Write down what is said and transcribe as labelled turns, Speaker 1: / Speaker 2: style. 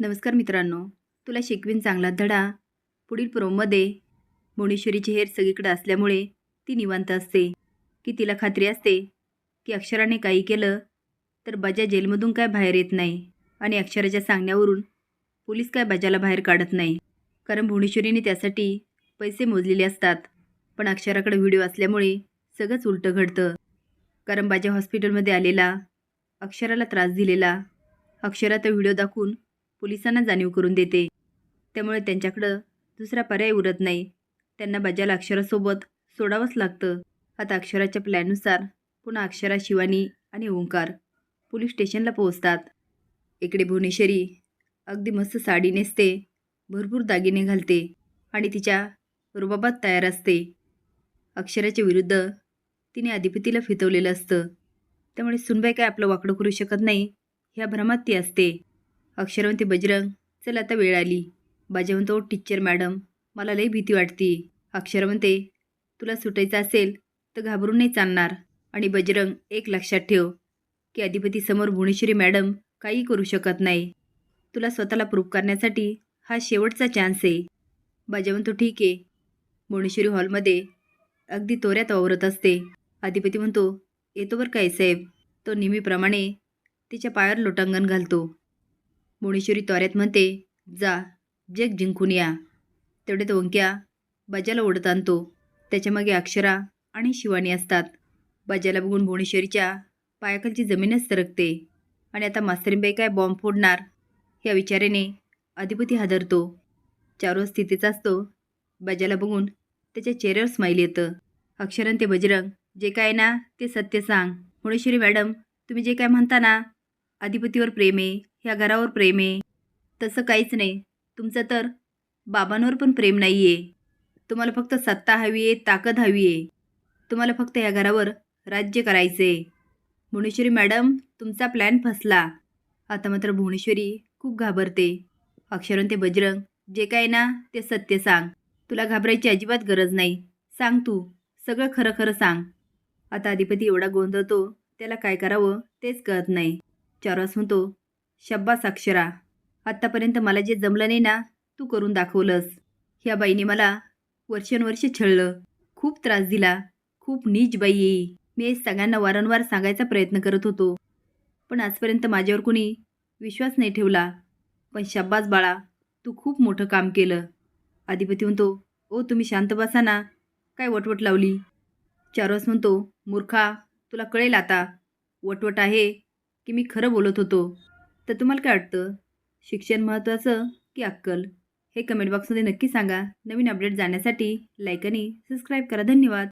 Speaker 1: नमस्कार मित्रांनो. तुला शिकवीन चांगला धडा. पुढील प्रोमध्ये भुवनेश्वरीची हेर सगळीकडे असल्यामुळे ती निवांत असते. की तिला खात्री असते की अक्षराने काही केलं तर बजा जेलमधून काय बाहेर येत नाही आणि अक्षराच्या सांगण्यावरून पोलीस काय बजाला बाहेर काढत नाही. कारण भुवनेश्वरीने त्यासाठी पैसे मोजलेले असतात पण अक्षराकडे व्हिडिओ असल्यामुळे सगळंच उलटं घडतं. कारण बाजा हॉस्पिटलमध्ये आलेला अक्षराला त्रास दिलेला अक्षरा तो व्हिडिओ दाखवून पोलिसांना जाणीव करून देते. त्यामुळे त्यांच्याकडं दुसरा पर्याय उरत नाही. त्यांना बजाला अक्षरासोबत सोडावंच लागतं. आता अक्षराच्या प्लॅननुसार पुन्हा अक्षरा शिवानी आणि ओंकार पोलीस स्टेशनला पोहोचतात. इकडे भुवनेश्वरी अगदी मस्त साडी नेसते भरपूर दागिने घालते आणि तिच्या रुबाबात तयार असते. अक्षराच्या विरुद्ध तिने अधिपतीला फितवलेलं असतं. त्यामुळे सुनबाई काय आपलं वाकडं करू शकत नाही ह्या भ्रमात ती असते. अक्षरवंती बजरंग चल आता वेळ आली. बाजा ओ टीचर मॅडम मला लई भीती वाटते. अक्षर म्हणते तुला सुटायचं असेल तर घाबरून नाही चालणार. आणि बजरंग एक लक्षात ठेव की अधिपतीसमोर भुवनेश्वरी मॅडम काही करू शकत नाही. तुला स्वतःला प्रूव्ह करण्यासाठी हा शेवटचा चान्स आहे. बाजा म्हणतो ठीक आहे. भुवनेश्वरी हॉलमध्ये अगदी तोऱ्यात वावरत असते. अधिपती म्हणतो येतो बरं काय साहेब. तो नेहमीप्रमाणे तिच्या पायावर लोटांगण घालतो. मुणेश्वरी त्वऱ्यात म्हणते जा जग जिंकून या. तेवढ्यात ओंक्या बाजाला ओढत आणतो. त्याच्यामागे अक्षरा आणि शिवानी असतात. बाजाला बघून भुवनेश्वरीच्या पायाखालची जमीनच सरकते. आणि आता मास्तरीबाई काय बॉम्ब फोडणार या विचाराने अधिपती हादरतो. चारो स्थितीचा असतो. बाजाला बघून त्याच्या चेहऱ्यावर स्माईल येतं. अक्षरन ते बजरंग जे काय ना ते सत्य सांग. मुणेश्वरी मॅडम तुम्ही जे काय म्हणता ना अधिपतीवर प्रेम आहे ह्या घरावर प्रेम आहे. तसं काहीच नाही. तुमचं तर बाबांवर पण प्रेम नाही आहे तुम्हाला फक्त सत्ता हवी आहे ताकद हवी आहे. तुम्हाला फक्त ह्या घरावर राज्य करायचं आहे भुवनेश्वरी मॅडम तुमचा प्लॅन फसला. आता मात्र भुवनेश्वरी खूप घाबरते. अक्षरन ते बजरंग जे काय ना ते सत्य सांग. तुला घाबरायची अजिबात गरज नाही. सांग तू सगळं खरं खरं सांग. आता अधिपती एवढा गोंधळतो त्याला काय करावं तेच कळत नाही. चारवास म्हणतो शब्बास अक्षरा आत्तापर्यंत मला जे जमलं नाही ना तू करून दाखवलंस. ह्या बाईने मला वर्षानुवर्ष छळलं खूप त्रास दिला खूप नीच बाई येई. मी सगळ्यांना वारंवार सांगायचा प्रयत्न करत होतो पण आजपर्यंत माझ्यावर कुणी विश्वास नाही ठेवला. पण शब्बास बाळा तू खूप मोठं काम केलं. अधिपती म्हणतो ओ तुम्ही शांत बसा ना काय वटवट लावली? चारवास म्हणतो मूर्खा तुला कळेल आता वटवट आहे की मी खरं बोलत होतो. तर तुम्हाला काय वाटतं? शिक्षण महत्त्वाचं की अक्कल? हे कमेंट बॉक्समध्ये नक्की सांगा. नवीन अपडेट जाण्यासाठी लाईक आणि सबस्क्राईब करा. धन्यवाद.